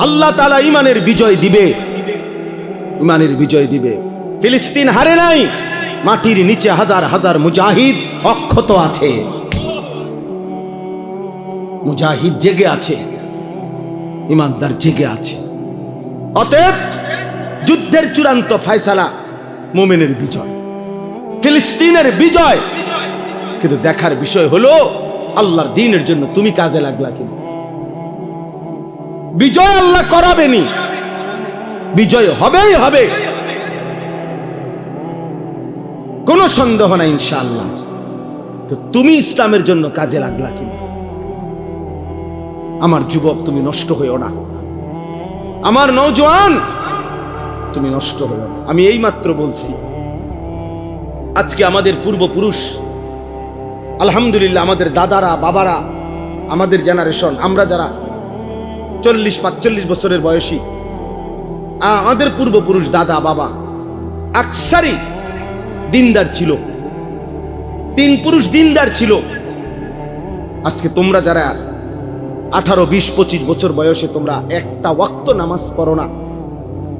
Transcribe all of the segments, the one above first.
আল্লাহ তালা ইমানের বিজয় দিবে। ইমানের বিজয় দিবে। ফিলিস্তিন হারে নাই, মাটির নিচে হাজার হাজার মুজাহিদ অক্ষত আছে। মুজাহিদ জেগে আছে ইমানদার জেগে আছে। অতএব যুদ্ধের চূড়ান্ত ফয়সালা মোমেনের বিজয়। ফিলিস্তিনের বিজয়। কিন্তু দেখার বিষয় হলো, আল্লাহর দিনের জন্য তুমি কাজে লাগলা কিনা? বিজয় আল্লাহ করাবেনি। বিজয় হবেই হবে। কোনো সন্দেহ নাই ইনশাআল্লাহ। তো তুমি ইসলামের জন্য কাজে লাগলা কিনা আমার যুবক, তুমি নষ্ট হইও না। আমার নৌজওয়ান তুমি নষ্ট হইও না। আমি এই মাত্র বলছি, আজকে আমাদের পূর্বপুরুষ, আলহামদুলিল্লাহ আমাদের দাদারা, বাবারা, আমাদের জেনারেশন আমরা যারা চল্লিশ, পাঁচচল্লিশ বছরের বয়সী। আমাদের পূর্বপুরুষ দাদা, বাবা আকসারি দিনদার ছিল। তিন পুরুষ দিনদার ছিল। আজকে তোমরা যারা আঠারো, বিশ, পঁচিশ বছর বয়সে তোমরা একটা ওয়াক্ত নামাজ পড়ো না।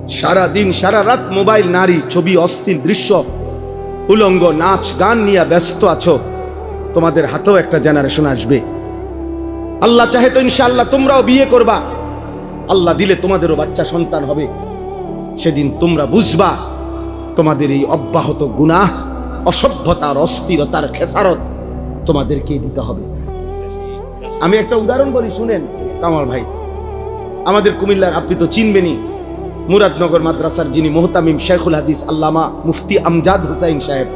সারা দিন সারা রাত মোবাইল, নারী, ছবি, অস্থির দৃশ্য, উলঙ্গ, নাচ, গান নিয়ে ব্যস্ত আছো। তোমাদের হাতেও একটা জেনারেশন আসবে। আল্লাহ চাহে তো ইনশাআল্লাহ তোমরাও বিয়ে করবা। আল্লাহ দিলে তোমাদেরও বাচ্চা সন্তান হবে। সেদিন তোমরা বুঝবা, তোমাদের এই অব্যাহত গুনাহ, অসভ্যতার, অস্থিরতার খেসারত তোমাদেরকে দিতে হবে। আমি একটা উদাহরণ বলি, শুনেন কামাল ভাই। আমাদের কুমিল্লার আপনি তো চিনবেনই, মুরাদনগর মাদ্রাসার যিনি মোহতামিম শেখুল হাদিস আল্লামা মুফতি আমজাদ হুসাইন সাহেব,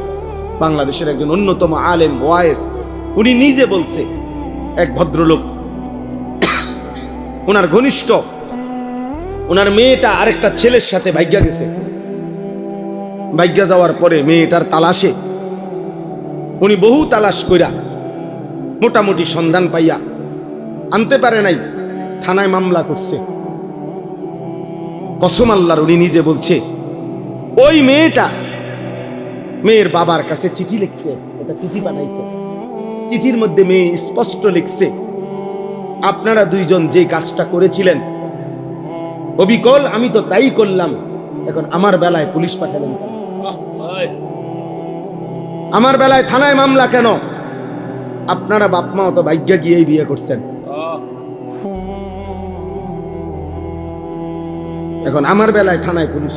বাংলাদেশের একজন অন্যতম আলেম, ওয়ায়েস, উনি নিজে বলছে, এক ভদ্রলোক, ওনার ঘনিষ্ঠ ওনার মেয়েটা আরেকটা ছেলের সাথে ভাগ্যা গেছে। ভাগ্যা যাওয়ার পরে মেয়েটার তালাশে। উনি বহু তালাশ কইরা মোটামুটি সন্ধান পাইয়া আনতে পারে নাই, থানায় মামলা করছে। কসম আল্লাহর উনি নিজে বলছে, ওই মেয়েটা মেয়ের বাবার কাছে চিঠি লিখছে এটা চিঠি পাঠাইছে। চিঠির মধ্যে মেয়ে স্পষ্ট লিখছে, আপনারা দুইজন যে কাজটা করেছিলেন অবিকল, আমি তো তাই করলাম। এখন আমার বেলায় পুলিশ পাঠালেন আমার বেলায় থানায় মামলা কেন? আপনারা বাপ মা অত ভাগ্য গিয়েই বিয়ে করছেন। এখন আমার বেলায় থানায় পুলিশ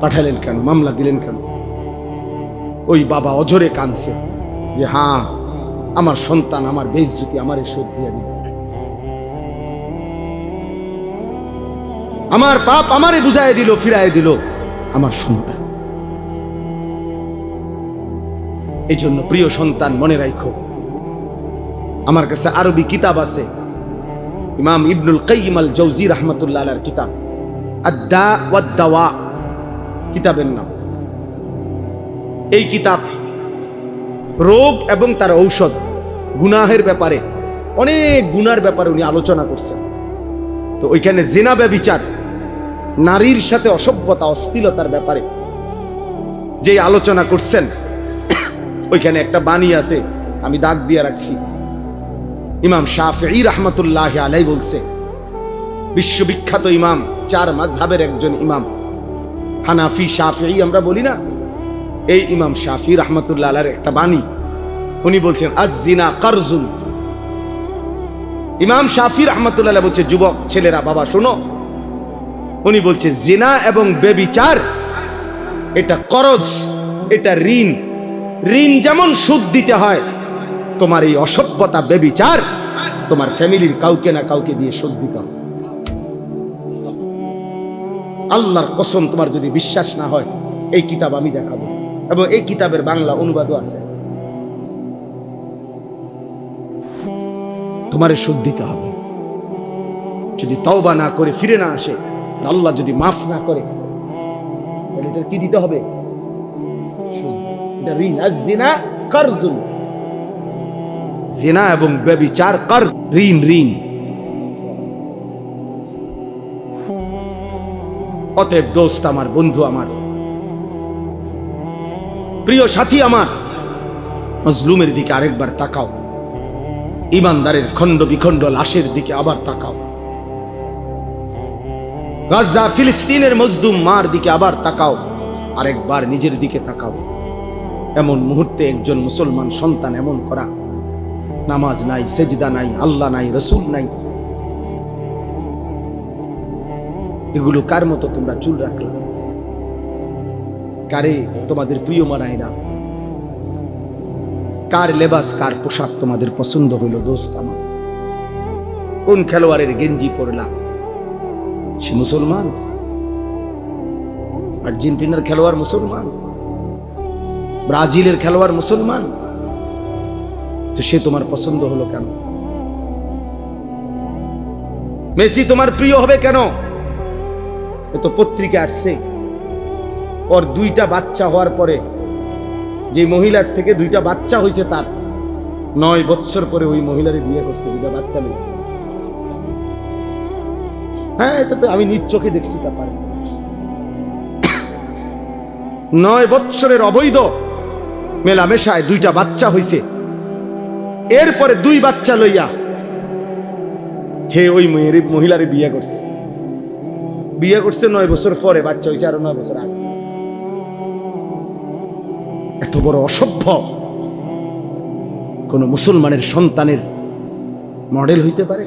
পাঠালেন কেন? মামলা দিলেন কেন? ওই বাবা অজরে কানছে যে হ্যাঁ আমার সন্তান, আমার বেইজ্জতি আমার শোধ দিয়ে দিবে। আমার পাপ আমারে বুঝাই দিল ফিরাই দিল, আমার সন্তান। এই জন্য প্রিয় সন্তান, মনে রাখো আমার কাছে আরবি কিতাব আছে, ইমাম ইবনুল কাইম আল জৌজি রহমতুল্লাহ আলার কিতাব, আদ্দা ওয়াদ্দাওয়া, কিতাবের নাম। এই কিতাব রোগ এবং তার ঔষধ, গুনাহের ব্যাপারে, অনেক গুনার ব্যাপারে উনি আলোচনা করছেন। তো ওইখানে জেনা ব্যবিচার নারীর সাথে অসভ্যতা, অস্থিলতার ব্যাপারে। যে আলোচনা করছেন, ওইখানে একটা বাণী আছে, আমি দাগ দিয়ে রাখছি। ইমাম শাফি রহমতুল্লাহ আলাই বলছে, বিশ্ববিখ্যাত ইমাম, চার মাঝহাবের একজন ইমাম। হানাফি শাফি আমরা বলি না? এই ইমাম শাফি রহমতুল্লাহ আলার একটা বাণী। উনি বলছেন আজিনা কারজুন। ইমাম শাফি রহমতুল্লাহ বলছে, যুবক, ছেলেরা, বাবা, শোনো উনি বলছে, জিনা এবং বেবিচার, এটা করজ, এটা ঋণ। ঋণ যেমন সুদ দিতে হয়, তোমার এই অসভ্যতা বেবিচার, তোমার ফ্যামিলির কাউকে না কাউকে দিয়ে সুদ দিতে হবে। আল্লাহর কসম, তোমার যদি বিশ্বাস না হয়, এই কিতাব আমি দেখাবো। এবং এই কিতাবের বাংলা অনুবাদও আছে। তোমারে সুদ দিতে হবে। যদি তওবা না করে ফিরে না আসে আল্লাহ যদি মাফ না করে এটা কি দিতে হবে? জিনা এবং ব্যবিচার কর ঋণ ঋণ। অতএব দোস্ত আমার, বন্ধু আমার, প্রিয় সাথী আমার, মজলুমের দিকে আরেকবার তাকাও। ইমানদারের খণ্ড বিখণ্ড লাশের দিকে আবার তাকাও। গাজা ফিলিস্তিনের মজদুম মার দিকে আবার তাকাও, আরেকবার নিজের দিকে তাকাও। এমন মুহূর্তে একজন মুসলমান সন্তান এমন করা, নামাজ নাই, সেজদা নাই, আল্লাহ নাই, রসুল নাই। এগুলো কার মতো তোমরা চুল রাখলে? কারে তোমাদের প্রিয় মানায় না কার লেবাস, কার পোশাক তোমাদের পছন্দ হইল, দোস্ত আমার? কোন খেলোয়াড়ের গেঞ্জি পরলা? সে মুসলমান? আর্জেন্টিনার খেলোয়াড় মুসলমান? ব্রাজিলের খেলোয়াড় মুসলমান? তো সে তোমার পছন্দ হলো কেন? মেসি তোমার প্রিয় হবে কেন? এ তো পত্রিকা আসছে। ওর দুইটা বাচ্চা হওয়ার পরে যে মহিলার থেকে দুইটা বাচ্চা হয়েছে তার, নয় বৎসর পরে ওই মহিলারে বিয়ে করছে, দুইটা বাচ্চা নেই হ্যাঁ এটা তো আমি নিজ চোখে দেখছি তা পারে নয় বৎসরের অবৈধ মেলামেশায় দুইটা বাচ্চা হইছে। এরপরে দুই বাচ্চা লইয়া হে ওই মেয়ের মহিলারে বিয়ে করছে। বিয়ে করছে নয় বছর পরে, বাচ্চা হয়েছে আরও নয় বছর আগে। এত বড় অসভ্য কোন মুসলমানের সন্তানের মডেল হইতে পারে?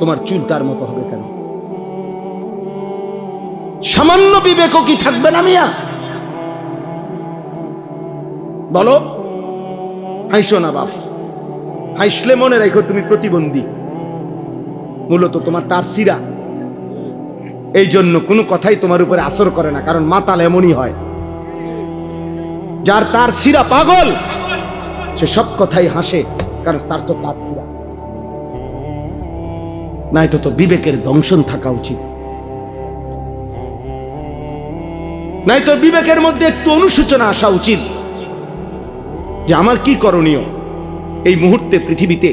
তোমার চুল তার মতো হবে কেন? সামান্য বিবেকও কি থাকবে না মিয়া? বলো হাইসো না বাপ। হাইসলে মনে রাখো তুমি প্রতিবন্ধী। মূলত তোমার তার সিরা এই জন্য কোনো কথাই তোমার উপরে আসর করে না, কারণ মাতাল এমনই হয়। যার তার সিরা পাগল, সে সব কথাই হাসে, কারণ তার তো তার নাই তো বিবেকের দংশন থাকা উচিত। নাই তো বিবেকের মধ্যে একটু অনুসূচনা আসা উচিত যে আমার কি করণীয় এই মুহূর্তে পৃথিবীতে।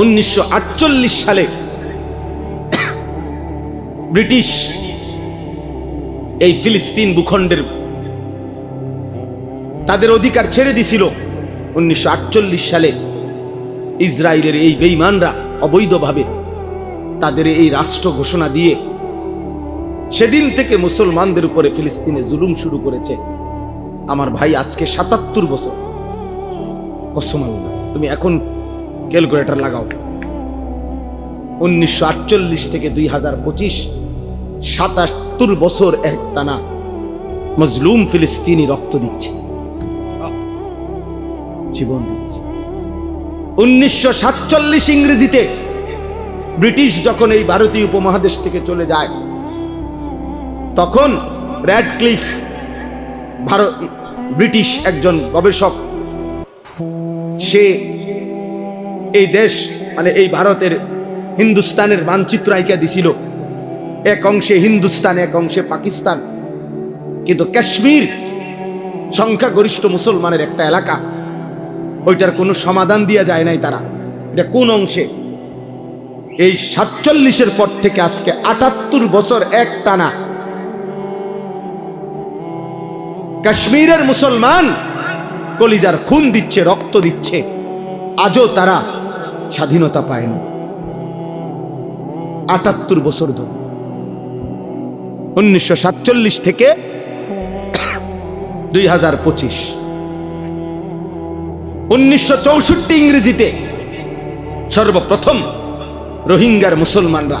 উনিশশো আটচল্লিশ সালে ব্রিটিশ এই ফিলিস্তিন ভূখণ্ডের তাদের অধিকার ছেড়ে দিছিল। উনিশশো আটচল্লিশ সালে ইসরায়েলের এই বেইমানরা অবৈধভাবে তাদের এই রাষ্ট্র ঘোষণা দিয়ে সেদিন থেকে মুসলমানদের উপরে ফিলিস্তিনে জুলুম শুরু করেছে। আমার ভাই আজকে সাতাত্তর বছর। কসম তুমি এখন ক্যালকুলেটর লাগাও। উনিশশো আটচল্লিশ থেকে দুই হাজার পঁচিশ, সাতাত্তর বছর এক টানা মজলুম ফিলিস্তিনি রক্ত দিচ্ছে। জীবন দিচ্ছে। উনিশশো সাতচল্লিশ ইংরেজিতে ব্রিটিশ যখন এই ভারতীয় উপমহাদেশ থেকে চলে যায়, তখন র্যাডক্লিফ ভারত, ব্রিটিশ একজন গবেষক, সে এই দেশ মানে এই ভারতের হিন্দুস্তানের মানচিত্র আইকা দিছিল। এক অংশে হিন্দুস্তান, এক অংশে পাকিস্তান। কিন্তু কাশ্মীর সংখ্যাগরিষ্ঠ মুসলমানের একটা এলাকা। ওইটার কোনো সমাধান দিয়া যায় নাই তারা। এটা কোন অংশে? এই সাতচল্লিশের পর থেকে আজকে আটাত্তর বছর এক টানা। কাশ্মীরের মুসলমান কলিজার খুন দিচ্ছে, রক্ত দিচ্ছে। আজও তারা স্বাধীনতা পায়নি আটাত্তর বছর ধরে। উনিশশো সাতচল্লিশ থেকে দুই হাজার পঁচিশ। উনিশশো চৌষট্টি ইংরেজিতে সর্বপ্রথম রোহিঙ্গার মুসলমানরা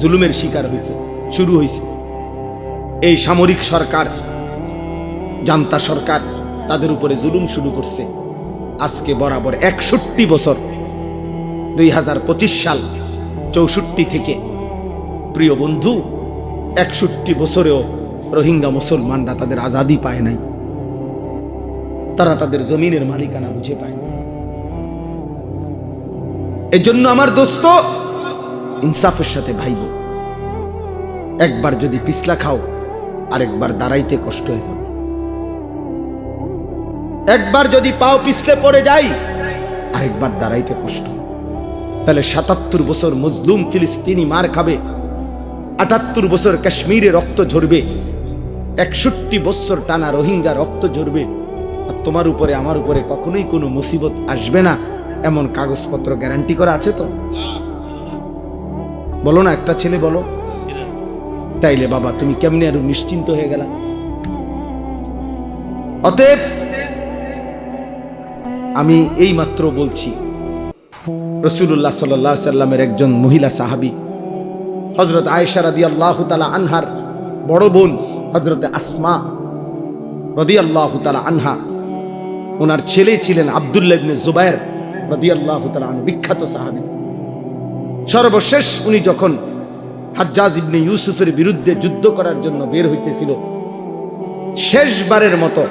জুলুমের শিকার হয়েছে শুরু হয়েছে এই সামরিক সরকার, জান্তা সরকার, তাদের উপরে জুলুম শুরু করছে। আজকে বরাবর একষট্টি বছর, দুই হাজার পঁচিশ সাল, চৌষট্টি থেকে। প্রিয় বন্ধু, একষট্টি বছরেও রোহিঙ্গা মুসলমানরা তাদের আজাদি পায় নাই। তারা তাদের জমিনের মালিকানা বুঝে পায়। না এজন্য আমার দোস্ত, ইনসাফের সাথে ভাইব। একবার যদি পিছলা খাও, আরেকবার দাঁড়াইতে কষ্ট হয়ে যাবে। একবার যদি পাও পিছলে পড়ে যাই, আরেকবার দাঁড়াইতে কষ্ট। তাহলে সাতাত্তর বছর মজলুম ফিলিস্তিনি মার খাবে, আটাত্তর বছর কাশ্মীরে রক্ত ঝরবে, একষট্টি বছর টানা রোহিঙ্গা রক্ত ঝরবে। তোমার উপরে, আমার উপরে কখনোই কোনো মুসিবত আসবে না। এমন কাগজপত্র গ্যারান্টি করা আছে তো? বলো না, একটা ছেলে বলো। তাইলে বাবা, তুমি কেমনে আরও নিশ্চিন্ত হয়ে গেলা? অতএব, আমি এই মাত্র বলছি রসুল্লাহ সাল্লাহ সাল্লামের একজন মহিলা সাহাবি হজরত আয়েশা রাদি আল্লাহ তালা আনহার বড় বোন হজরত আসমা রদি আল্লাহ তালা আনহা ওনার ছেলে ছিলেন আবদুল্লাহ ইবনে জুবায়ের রদি আল্লাহ তালা আনহু, বিখ্যাত সাহাবি। সর্বশেষ উনি যখন হাজ্জাজ ইবনে ইউসুফের বিরুদ্ধে যুদ্ধ করার জন্য বের হইতেছিল, শেষবারের মতো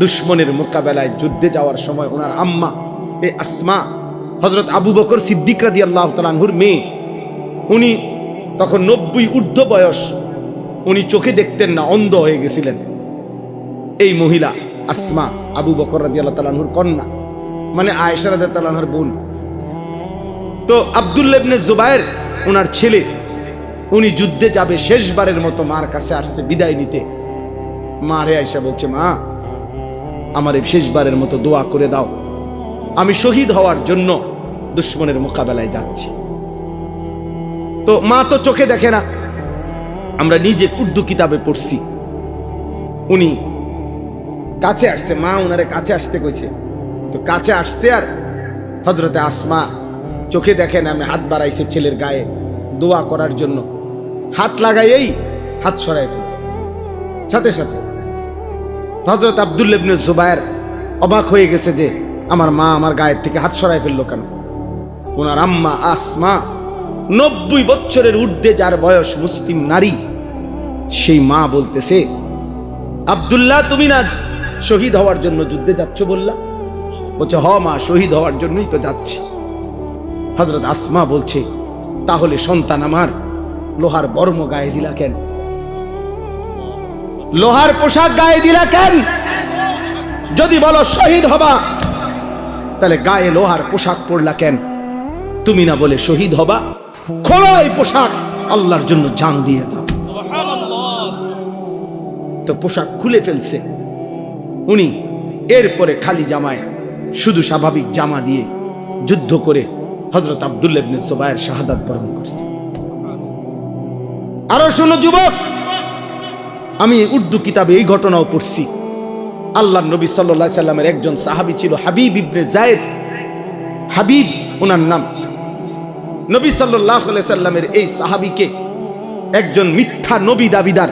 দুশ্মনের মোকাবেলায় যুদ্ধে যাওয়ার সময় ওনার আম্মা, এ আসমা হজরত আবু বকর সিদ্দিক রাদি আল্লাহ তালানহুর মেয়ে, উনি তখন নব্বই ঊর্ধ্ব বয়স, উনি চোখে দেখতেন না, অন্ধ হয়ে গেছিলেন। এই মহিলা আসমা আবু বকর রাদি আল্লাহ তালানহুর কন্যা মানে আয়েশা রাদি তালানহুর বোন। তো আবদুল্লেবনে জুবায়ের ওনার ছেলে, উনি যুদ্ধে যাবে, শেষবারের মতো মার কাছে আসছে বিদায় নিতে। মা রে আয়সা বলছে, মা, আমার শেষবারের মতো দোয়া করে দাও। আমি শহীদ হওয়ার জন্য দুশ্মনের মোকাবেলায় যাচ্ছি। তো মা তো চোখে দেখে না। আমরা নিজে উর্দু কিতাবে পড়ছি। উনি কাছে আসছে, মা ওনারে কাছে আসতে কইছে। তো কাছে আসছে আর হজরতে আসমা চোখে দেখেন আমি হাত বাড়াইছে ছেলের গায়ে দোয়া করার জন্য। হাত লাগাইয়েই হাত সরাই ফেলছে। সাথে সাথে হজরত আবদুল্লেবনে জুবায়ের অবাক হয়ে গেছে যে, আমার মা আমার গায়ের থেকে হাত সরাই ফেলল কেন? ওনার আম্মা আসমা নব্বই বছরের ঊর্ধ্বে যার বয়স মুসলিম নারী, সেই মা বলতেছে, আবদুল্লাহ তুমি না শহীদ হওয়ার জন্য যুদ্ধে যাচ্ছ বললা? বলছে হ মা শহীদ হওয়ার জন্যই তো যাচ্ছি। হজরত আসমা বলছে তাহলে সন্তান আমার লোহার বর্ম গায়ে দিলা কেন? লোহার পোশাক গায়ে দিলা কেন? যদি বলো শহীদ হবা তাহলে গায়ে লোহার পোশাক পরলা কেন? তুমি না বলে শহীদ হবা খোলো এই পোশাক আল্লাহর জন্য জান দিয়ে দাও। তো পোশাক খুলে ফেলছে। উনি এরপরে খালি জামায়, শুধু স্বাভাবিক জামা দিয়ে যুদ্ধ করে হজরত আবদুল্লাবনে সোবায়ের শাহাদাত বরণ করছে। আরও শোনো যুবক, আমি উর্দু কিতাবে এই ঘটনাও পড়ছি। আল্লাহ নবী সাল্লাহ সাল্লামের একজন সাহাবি ছিল হাবিব ইবনে জায়েদ। হাবিব, ওনার নাম। নবী সাল্লাহ সাল্লামের এই সাহাবিকে একজন মিথ্যা নবী দাবিদার,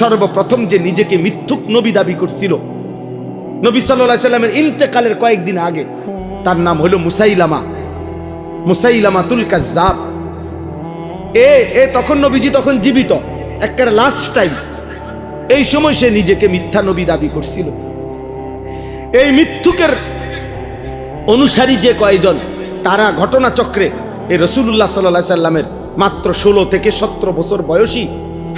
সর্বপ্রথম যে নিজেকে মিথ্যুক নবী দাবি করছিল নবী সাল্লাহ সাল্লামের ইন্তেকালের কয়েকদিন আগে, তার নাম হলো মুসাইলামা। মুসাইলামা তুল কাজ্জাব। এ এ তখন নবীজি তখন জীবিত একটা লাস্ট টাইম এই সময় সে নিজেকে মিথ্যা নবী দাবি করছিল। এই মিথ্যুকের অনুসারী যে কয়জন, তারা ঘটনাচক্রে এই রসুল্লাহ সাল্লাহ সাল্লামের মাত্র ষোলো থেকে সতেরো বছর বয়সী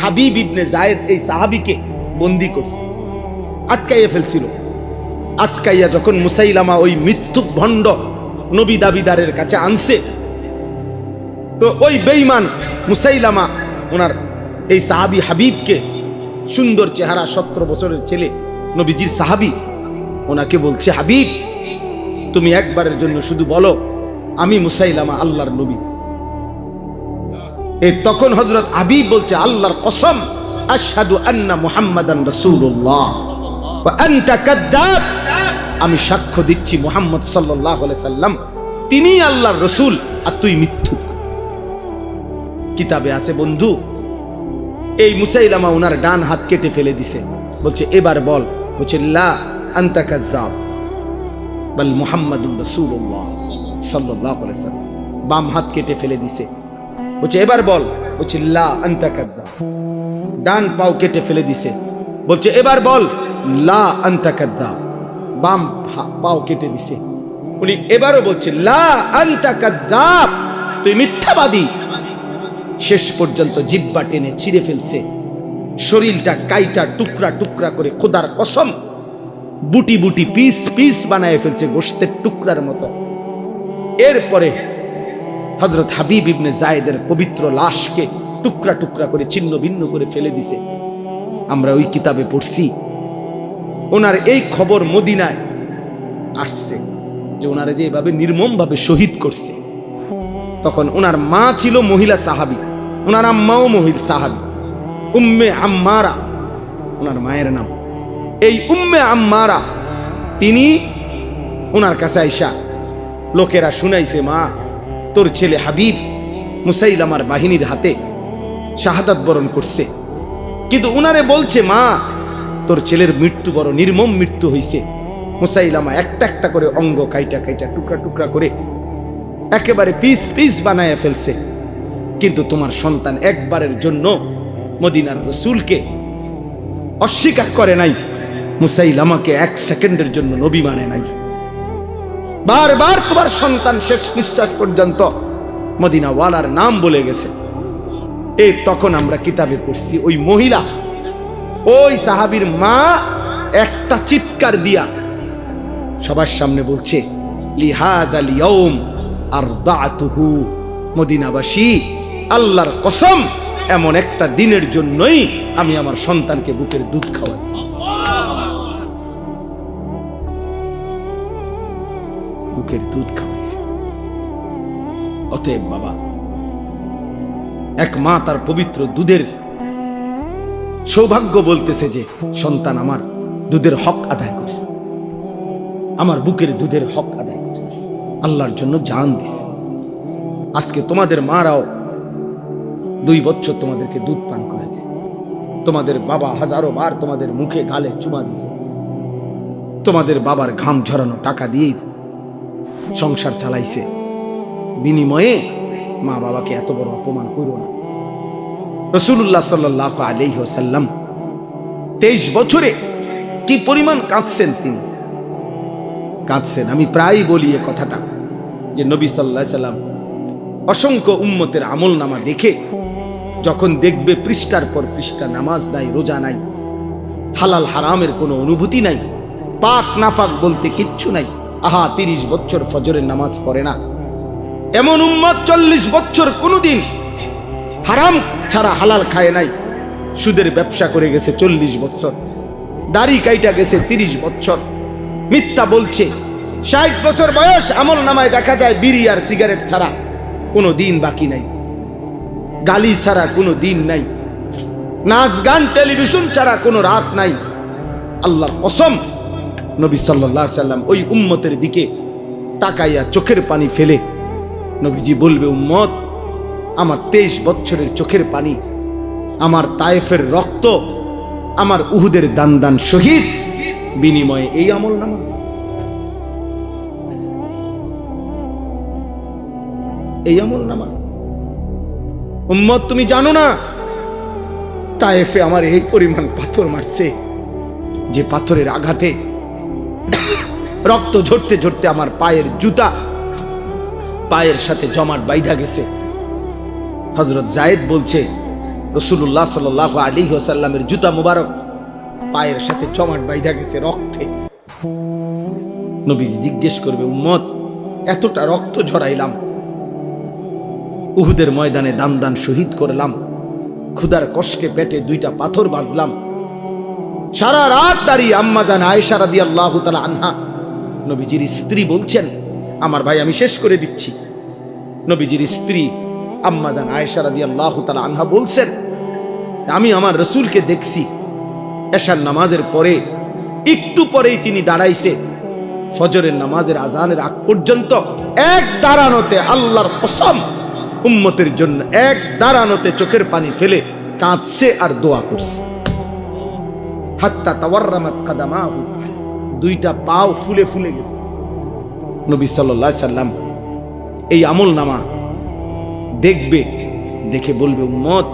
হাবিব ইবনে জায়েদ এই সাহাবিকে বন্দি করছে, আটকাইয়া ফেলছিল। আটকাইয়া যখন মুসাইলামা ওই মিথ্যুক ভণ্ড নবী দাবিদারের কাছে আনছে, তো ওই বেইমান মুসাইলামা ওনার এই সাহাবি হাবিবকে, সুন্দর চেহারা সতেরো বছরের ছেলে নবীজির সাহাবি, ওনাকে বলছে, হাবিব, তুমি একবারের জন্য শুধু বলো, আমি মুসাইলামা আল্লাহর নবী। এই তখন হজরত হাবিব বলছে, আল্লাহর কসম, আশহাদু আন্না মুহাম্মাদান রাসূলুল্লাহ। আমি সাক্ষ্য দিচ্ছি মুহাম্মদ সাল্লাল্লাহু সাল্লাম। তিনি আল্লাহর রসুল আর তুই মিথ্যুক। কিতাবে আছে বন্ধু, এই মুসাইলামা ওনার ডান হাত কেটে ফেলে দিছে। বলছে, এবার বল। বলছে, লা বল মুহাম্মাদুর রাসূলুল্লাহ সাল্লাল্লাহু বাম হাত কেটে ফেলে দিছে। বলছে, এবার বল। বলছে, লা আনতা ডান পাও কেটে ফেলে দিছে। বলছে, এবার বল। লা আনতা কাজ্জাব বাম পাও কেটে দিছে। উনি এবারও বলছে, লা আনতা কাজ্জাব তুই মিথ্যাবাদী। শেষ পর্যন্ত জিব্বা টেনে ছিঁড়ে ফেলছে। শরীরটা কাইটা টুকরা টুকরা করে খোদার কসম বুটি বুটি পিস পিস বানায় ফেলছে গোস্তের টুকরার মতো। এরপরে হজরত হাবিব ইবনে জায়েদের পবিত্র লাশকে টুকরা টুকরা করে ছিন্ন ভিন্ন করে ফেলে দিছে। আমরা ওই কিতাবে পড়ছি ওনার এই খবর মদিনায় আসছে যে ওনারা যে এভাবে নির্মমভাবে শহীদ করছে। তখন ওনার মা ছিল মহিলা সাহাবি, ওনার আম্মাও মহিল সাহাবি, উম্মে আম্মারা, ওনার মায়ের নাম। এই উম্মে আম্মারা, তিনি ওনার কাছে আইসা, লোকেরা শুনাইছে মা, তোর ছেলে হাবিব মুসাইল আমার বাহিনীর হাতে শাহাদাত বরণ করছে। কিন্তু উনারে বলছে, মা তোর ছেলের মৃত্যু বড় নির্মম মৃত্যু হইছে। মুসাইলামা একটা একটা করে অঙ্গ কাইটা কাইটা টুকরা টুকরা করে একেবারে পিস পিস বানায় ফেলছে। কিন্তু তোমার সন্তান একবারের জন্য মদিনার রসুলকে অস্বীকার করে নাই। মুসাইলামাকে এক সেকেন্ডের জন্য নবী মানে নাই। বারবার তোমার সন্তান শেষ নিঃশ্বাস পর্যন্ত মদিনাওয়ালার নাম বলে গেছে। এই তখন আমরা কিতাবে পড়ছি, ওই মহিলা ওই সাহাবীর মা একটা চিৎকার দিয়া সবার সামনে বলছে, লিহাদ আলিয়ম আর দাতুহু মদিনাবাসী, আল্লাহর কসম, এমন একটা দিনের জন্যই আমি আমার সন্তানকে বুকের দুধ খাওয়াইছি। বুকের দুধ খাওয়াইছে। অতএব বাবা, এক মা তার পবিত্র দুধের সৌভাগ্য বলতেছে যে সন্তান আমার দুধের হক আদায় করছে। আমার বুকের দুধের হক আদায় করছে। আল্লাহর জন্য জান দিছে। আজকে তোমাদের মারাও দুই বছর তোমাদেরকে দুধ পান করেছে তোমাদের বাবা হাজারো বার তোমাদের মুখে গালে চুমা দিছে। তোমাদের বাবার ঘাম ঝরানো টাকা দিয়েই সংসার চালাইছে। বিনিময়ে মা বাবাকে এত বড় অপমান করো না। রসুল্লাহ সাল্লাহ আলহি সাল্লাম তেইশ বছরে কি পরিমাণ কাঁদছেন তিনি? কাঁদছেন। আমি প্রায় বলি এ কথাটা, যে নবী সাল্লাহ সাল্লাম অসংখ্য উম্মতের আমল নামা দেখে যখন দেখবে পৃষ্ঠার পর পৃষ্ঠা নামাজ নাই, রোজা নাই, হালাল হারামের কোনো অনুভূতি নাই, পাক নাফাক বলতে কিচ্ছু নাই, আহা, তিরিশ বছর ফজরের নামাজ পড়ে না। এমন উম্মত চল্লিশ বছর কোনোদিন হারাম ছাড়া হালাল খায় নাই। সুদের ব্যবসা করে গেছে চল্লিশ বছর। দাড়ি কাইটা গেছে তিরিশ বছর। মিথ্যা বলছে। ষাট বছর বয়স আমল নামায় দেখা যায় বিড়ি আর সিগারেট ছাড়া কোনো দিন বাকি নাই। গালি ছাড়া কোনো দিন নাই। নাচ, গান, টেলিভিশন ছাড়া কোনো রাত নাই। আল্লাহর কসম, নবী সাল্লাহ সাল্লাম ওই উম্মতের দিকে তাকাইয়া চোখের পানি ফেলে। নবীজি বলবে, উম্মত আমার তেইশ বছরের চোখের পানি, আমার তায়েফের রক্ত, আমার উহুদের দান দান শহীদ, বিনিময়ে এই আমল নামা। এই আমল নামা। উম্মত, তুমি জানো না, তায়েফে আমার এই পরিমাণ পাথর মারছে, যে পাথরের আঘাতে রক্ত ঝরতে ঝরতে আমার পায়ের জুতা, পায়ের সাথে জমাট বাইধা গেছে। হজরত জায়েদ বলছে রসুল্লাহ সাল আলী ওসাল্লামের জুতা মুবারক পায়ের সাথে জমাট বাইধা গেছে রক্তে। নবীজি জিজ্ঞেস করবে, উম্মত, এতটা রক্ত ঝরাইলাম। উহুদের ময়দানে দান দান শহীদ করলাম। ক্ষুদার কষ্টে পেটে দুইটা পাথর বাঁধলাম। সারা রাত দাঁড়িয়ে আম্মা জান আয়েশা আল্লাহ আনহা। নবীজির স্ত্রী বলছেন, আমার ভাই, আমি শেষ করে দিচ্ছি। নবীজির স্ত্রী আম্মা জান আয়েশা রাদি আল্লাহ আনহা বলছেন, আমি আমার রসুলকে দেখছি। এশার নামাজের পরে, একটু পরেই তিনি দাঁড়াইছে। ফজরের নামাজের আজানের আগ পর্যন্ত এক দাঁড়ানোতে আল্লাহর কসম, উম্মতের জন্য এক দাঁড়ানোতে চোখের পানি ফেলে কাঁদছে আর দোয়া করছে। হাত্তা তাওয়ার্রামাত কাদামাহু, দুইটা পাও ফুলে ফুলে গেছে। নবী সাল্লাম এই আমল নামা দেখবে, দেখে বলবে, উম্মত,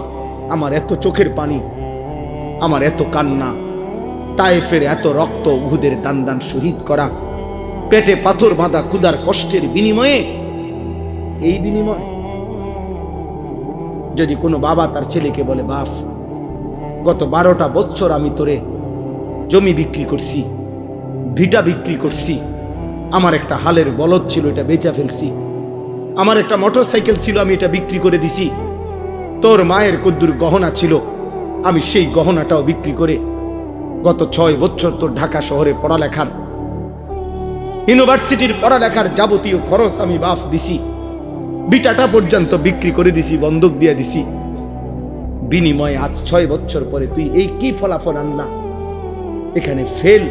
আমার এত চোখের পানি, আমার এত কান্না, তায়েফের এত রক্ত উহুদের দান দান শহীদ করা, পেটে পাথর বাঁধা কুদার কষ্টের বিনিময়ে, এই বিনিময় যদি কোনো বাবা তার ছেলেকে বলে, বাপ, গত বারোটা বছর আমি তোরে জমি বিক্রি করছি, ভিটা বিক্রি করছি, আমার একটা হালের বলদ ছিল, এটা বেচা ফেলছি আমার একটা মোটর সাইকেল ছিল, আমি এটা বিক্রি করে দিছি। তোর মায়ের কদ্দুর গহনা ছিল, আমি সেই গহনাটাও বিক্রি করে গত ছয় বছর তোর ঢাকা শহরে পড়ালেখার, ইউনিভার্সিটির পড়ালেখার যাবতীয় খরচ আমি বাফ দিছি। বিটাটা পর্যন্ত বিক্রি করে দিছি বন্ধক দিয়ে দিছি। বিনিময়ে আজ ছয় বছর পরে তুই এই কি ফলাফল আনলা? এখানে ফেল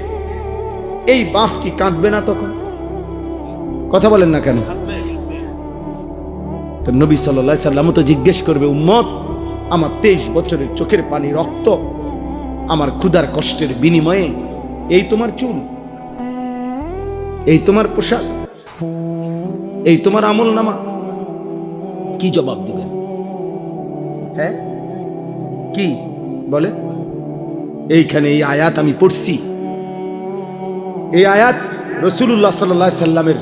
এই বাপ কি কাঁদবে না তখন? কথা বলেন না কেন? তো নবী সাল্লাহ সাল্লাম তো জিজ্ঞেস করবে উম্মত আমার তেইশ বছরের চোখের পানি রক্ত আমার ক্ষুধার কষ্টের বিনিময়ে এই তোমার চুল এই তোমার পোশাক এই তোমার আমল নামা কি জবাব দিবেন? হ্যাঁ? কি? বলে এইখানে এই আয়াত আমি পড়ছি। এই আয়াত রসুল্লাহ সাল্লাহ সাল্লামের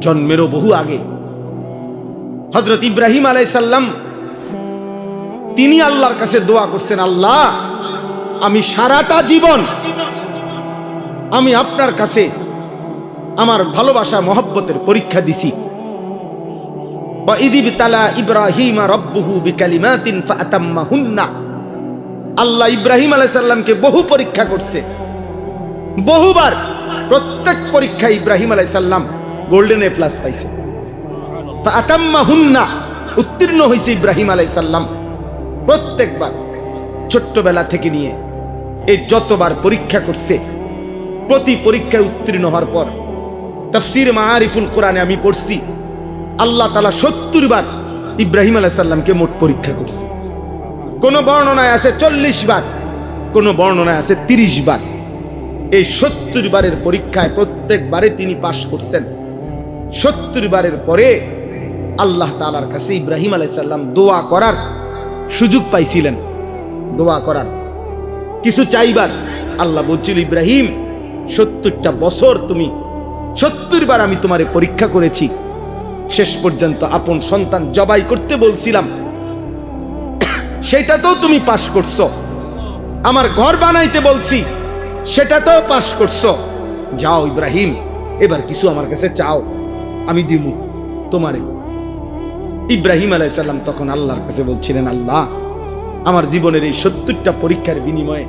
জন্মেরও বহু আগে। হজরত ইব্রাহিম আলাই সাল্লাম তিনি আল্লাহর কাছে দোয়া করছেন, আল্লাহ, আমি সারাটা জীবন আমি আপনার কাছে আমার ভালোবাসা, মহব্বতের পরীক্ষা দিছি। ইব্রাহিম আল্লাহ ইব্রাহিম আলাইহিস সালামকে বহু পরীক্ষা করছে। বহুবার প্রত্যেক পরীক্ষায় ইব্রাহিম আলাইহিস সালাম গোল্ডেন এ প্লাস পাইছে। ফাতাম্মাহুন্না উত্তীর্ণ হয়েছে ইব্রাহিম আলাইহিস সালাম প্রত্যেকবার ছোট্টবেলা থেকে নিয়ে এই যতবার পরীক্ষা করছে, প্রতি পরীক্ষায় উত্তীর্ণ হওয়ার পর তফসির মারিফুল কোরআনে আমি পড়ছি, আল্লাহ তালা সত্তর বার ইব্রাহিম আলাহ সাল্লামকে মোট পরীক্ষা করছে। কোন বর্ণনায় আছে চল্লিশ বার, কোন বর্ণনায় আছে তিরিশ বার। এই সত্তর বারের পরীক্ষায় প্রত্যেকবারে তিনি পাশ করছেন। সত্তর বারের পরে আল্লাহ তালার কাছে ইব্রাহিম আলাইসাল্লাম দোয়া করার সুযোগ পাইছিলেন। দোয়া করার। কিছু চাইবার। আল্লাহ বলছিল, ইব্রাহিম, সত্তরটা বছর তুমি সত্তর বার আমি তোমারে পরীক্ষা করেছি। শেষ পর্যন্ত আপন সন্তান জবাই করতে বলছিলাম। সেটাতেও তুমি পাশ করছ। আমার ঘর বানাইতে বলছি, সেটাতেও পাশ করছ। যাও ইব্রাহিম, এবার কিছু আমার কাছে চাও। আমি দিমু, তোমারে। ইব্রাহিম আলাইসাল্লাম তখন আল্লাহর কাছে বলছিলেন, আল্লাহ, আমার জীবনের এই সত্তরটা পরীক্ষার বিনিময়ে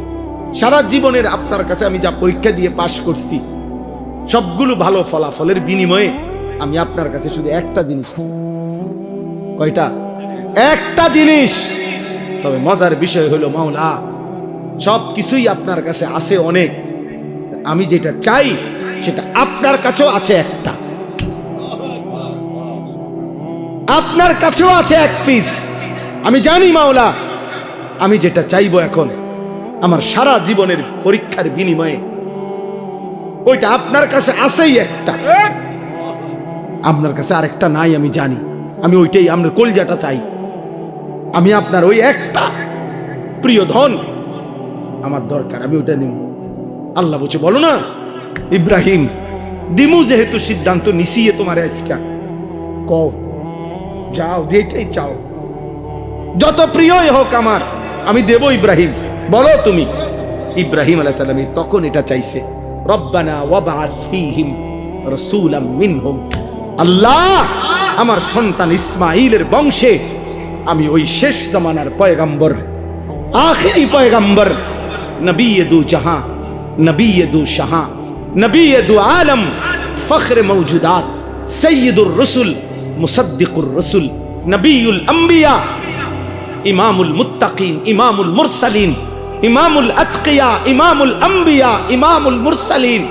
সারা জীবনের আপনার কাছে আমি যা পরীক্ষা দিয়ে পাশ করছি, সবগুলো ভালো ফলাফলের বিনিময়ে আমি আপনার কাছে শুধু একটা জিনিস। কয়টা? একটা জিনিস। তবে মজার বিষয় হলো, মাওলা সব কিছুই আপনার কাছে আছে অনেক। আমি যেটা চাই, সেটা আপনার কাছেও আছে একটা। আপনার কাছেও আছে এক পিস আমি জানি মাওলা, আমি যেটা চাইব এখন, আমার সারা জীবনের পরীক্ষার বিনিময়ে, ওইটা আপনার কাছে আছেই একটা। আপনার কাছে আরেকটা নাই, আমি জানি। আমি ওইটাই, আপনার কলজাটা চাই। আমি আপনার ওই একটা প্রিয় ধন আমার দরকার, আমি ওইটা নিব। আল্লাহ বলছে, বলো না, ইব্রাহিম, দিমু যেহেতু সিদ্ধান্ত নিসিয়ে তোমার আজকা। কও। যাও যেটাই চাও। যত প্রিয়ই হোক আমার, আমি দেব ইব্রাহিম। বলো তুমি, ইব্রাহিম সালাম তখন এটা চাইছে। রব্বানা রাসূলাম আল্লাহ, আমার সন্তান ইসমাইলের বংশে, আমি ওই শেষ জামানার পয়গাম্বর, আখেরি পয়গাম্বর নবী দু জাহাं নবী দু শাহাं নবী দু আলম, ফখর মৌজুদাত সৈয়দুর রসুল মুসদ্দিকুর রসুল, নবীউল আম্বিয়া, ইমামুল মুত্তাকিন, ইমামুল মুরসালিন, ইমামুল আতকিয়া, ইমামুল আম্বিয়া, ইমামুল মুরসালিন।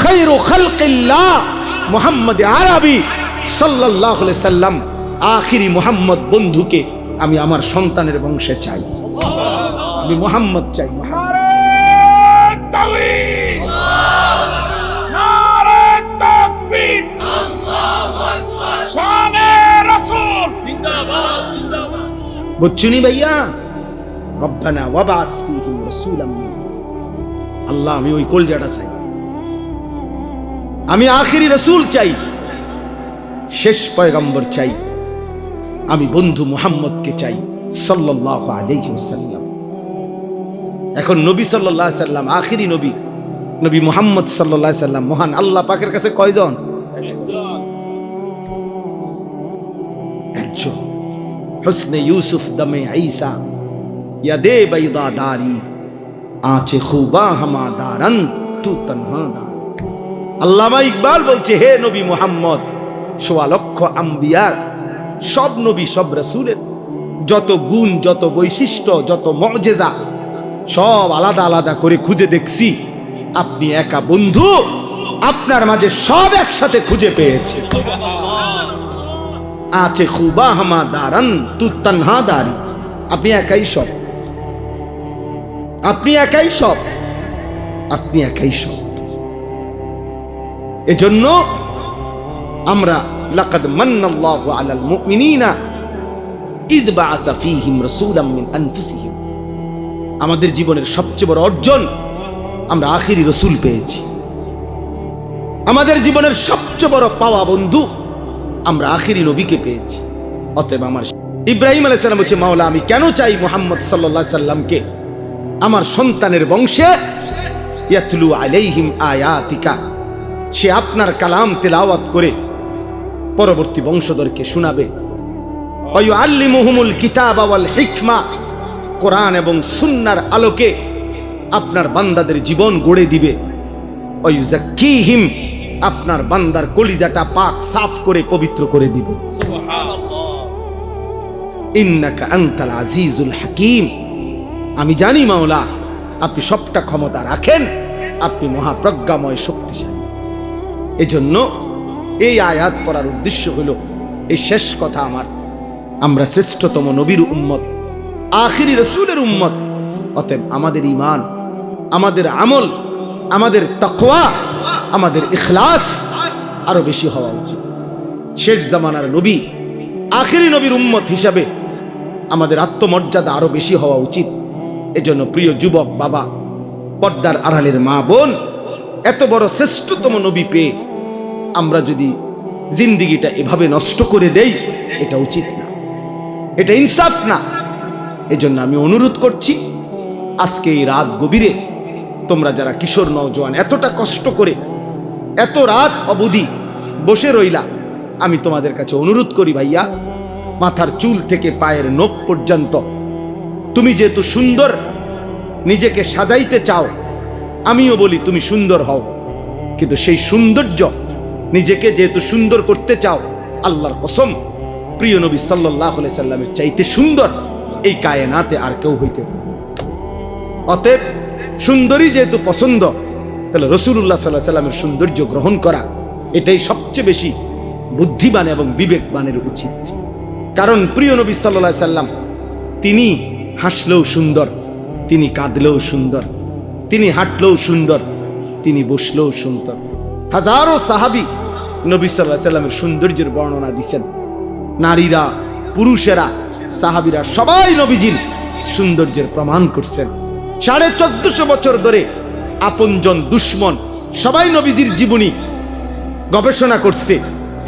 খৈরু খালকিল্লাহ মোহাম্মদ আরবি আলাইহি সাল্লাম, আখিরি মোহাম্মদ বন্ধুকে আমি আমার সন্তানের বংশে চাই। আমি মোহাম্মদ চাই বুঝছুনি ভাইয়া? রব্বানা ওয়াবাস ফীহিম রাসূলাম। আল্লাহ, আমি ওই কলজাটা চাই। আমি আখিরি রসুল চাই। শেষ পয়গম্বর চাই। আমি বন্ধু মুহাম্মদকে চাই, সাল্লাল্লাহু আলাইহি ওয়াসাল্লাম। এখন নবী আলাইহি সাল্লাম আখেরি নবী নবী মুহাম্মদ আলাইহি সাল্লাম মহান আল্লাহ পাকের কাছে কয়জন? হুসনে ইউসুফ দমে ঈসা ইয়াদে বাইদা দারি আঁচে খুবা হামা দারন তু তনহা আল্লামা ইকবাল বলছে হে নবী মোহাম্মদ সোয়া লক্ষ আম্বিয়ার সব নবী সব রসুলের যত গুণ, যত বৈশিষ্ট্য, যত মজেজা সব আলাদা আলাদা করে খুঁজে দেখছি। আপনি একা বন্ধু, আপনার মাঝে সব একসাথে খুঁজে পেয়েছে। আছে খুবা হামা দারান তু তানহা দারি। আপনি একাই সব। আপনি একাই সব। আপনি একাই সব। এজন্য আমরা লাকাদ মান্নাল্লাহু আলাল মুমিনিনা ইদ বাআসা ফীহিম রাসূলাম মিন আনফুসিহিম। আমাদের জীবনের সবচেয়ে বড় অর্জন আমরা আখিরি রসুল পেয়েছি। আমাদের জীবনের সবচেয়ে বড় পাওয়া বন্ধু আমরা আখিরি নবীকে পেয়েছি। অতএব আমার ইব্রাহিম আলাইসাল্লাম হচ্ছে মাওলা, আমি কেন চাই মোহাম্মদ সাল্লাহ সাল্লামকে? আমার সন্তানের বংশে ইয়াতলু আলাইহিম আয়াতিকা। সে আপনার কালাম তেলাওয়াত করে পরবর্তী বংশধরকে শোনাবে। আল্লিমুহুমুল কিতাব ওয়াল হিকমা। কোরআন এবং সুন্নার আলোকে আপনার বান্দাদের জীবন গড়ে দিবে। ওয়ুজাক্কিহিম আপনার বান্দার কলিজাটা পাক সাফ করে পবিত্র করে দিবে। আজিজুল হাকিম। আমি জানি মাওলা, আপনি সবটা ক্ষমতা রাখেন, আপনি মহাপ্রজ্ঞাময় শক্তিশালী। এজন্য এই আয়াত পড়ার উদ্দেশ্য হলো, এই শেষ কথা আমার। আমরা শ্রেষ্ঠতম নবীর উম্মত, আখিরি রসুলের উম্মত। অতএব আমাদের ইমান আমাদের আমল আমাদের তকওয়া, আমাদের ইখলাস আরও বেশি হওয়া উচিত। শেষ জামানার নবী, আখিরি নবীর উম্মত হিসাবে আমাদের আত্মমর্যাদা আরও বেশি হওয়া উচিত। এজন্য প্রিয় যুবক, বাবা, পর্দার আড়ালের মা বোন, এত বড় শ্রেষ্ঠতম নবী পেয়ে আমরা যদি জিন্দিগিটা এভাবে নষ্ট করে দেই, এটা উচিত না। এটা ইনসাফ না। এজন্য আমি অনুরোধ করছি, আজকে এই রাত গভীরে তোমরা যারা কিশোর নওজোয়ান এতটা কষ্ট করে এত রাত অবধি বসে রইলা, আমি তোমাদের কাছে অনুরোধ করি ভাইয়া, মাথার চুল থেকে পায়ের নখ পর্যন্ত। তুমি যেহেতু সুন্দর, নিজেকে সাজাইতে চাও, আমিও বলি তুমি সুন্দর হও। কিন্তু সেই সৌন্দর্য নিজেকে যেহেতু সুন্দর করতে চাও, আল্লাহর কসম, প্রিয় নবী সাল্লাহ সাল্লামের চাইতে সুন্দর এই কায়নাতে আর কেউ হইতে পারে অতএব সুন্দরী যেহেতু পছন্দ, তাহলে রসুল্লাহ সাল্লাহ সাল্লামের সৌন্দর্য গ্রহণ করা এটাই সবচেয়ে বেশি বুদ্ধিমান এবং বিবেকবানের উচিত। কারণ প্রিয় নবী সাল্লাহ সাল্লাম, তিনি হাসলেও সুন্দর, তিনি কাঁদলেও সুন্দর, তিনি হাঁটলেও সুন্দর, তিনি বসলেও সুন্দর। হাজারো সাহাবি নবী সাল্লাহ সাল্লামের সৌন্দর্যের বর্ণনা দিচ্ছেন নারীরা, পুরুষেরা, সাহাবিরা সবাই নবীজির সৌন্দর্যের প্রমাণ করছেন। সাড়ে চোদ্দশো বছর ধরে আপনজন দুশ্মন, সবাই নবীজির জীবনী গবেষণা করছে।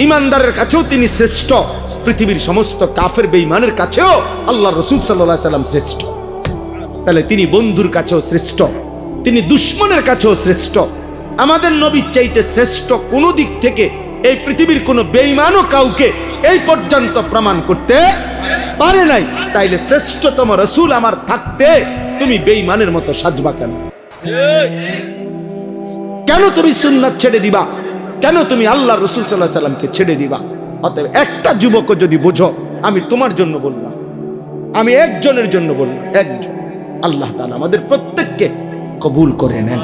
ইমানদারের কাছেও তিনি শ্রেষ্ঠ। পৃথিবীর সমস্ত কাফের বেঈমানের কাছেও আল্লাহ রসুল সাল্লাহ সাল্লাম শ্রেষ্ঠ। তাহলে তিনি বন্ধুর কাছেও শ্রেষ্ঠ, তিনি দুশ্মনের কাছেও শ্রেষ্ঠ। আমাদের নবীর চাইতে শ্রেষ্ঠ কোনো দিক থেকে এই পৃথিবীর কোনো বেঈমানও কাউকে এই পর্যন্ত প্রমাণ করতে পারে নাই। তাইলে শ্রেষ্ঠতম রসুল আমার থাকতে তুমি বেঈমানের মতো সাজবা কেন? কেন তুমি সুন্নাত ছেড়ে দিবা? কেন তুমি আল্লাহ রসুল সাল্লাহ সাল্লামকে ছেড়ে দিবা? অতএব একটা যুবক যদি বোঝো, আমি তোমার জন্য বললাম। আমি একজনের জন্য বললাম, একজন। আল্লাহ তালা আমাদের প্রত্যেককে কবুল করে নেন।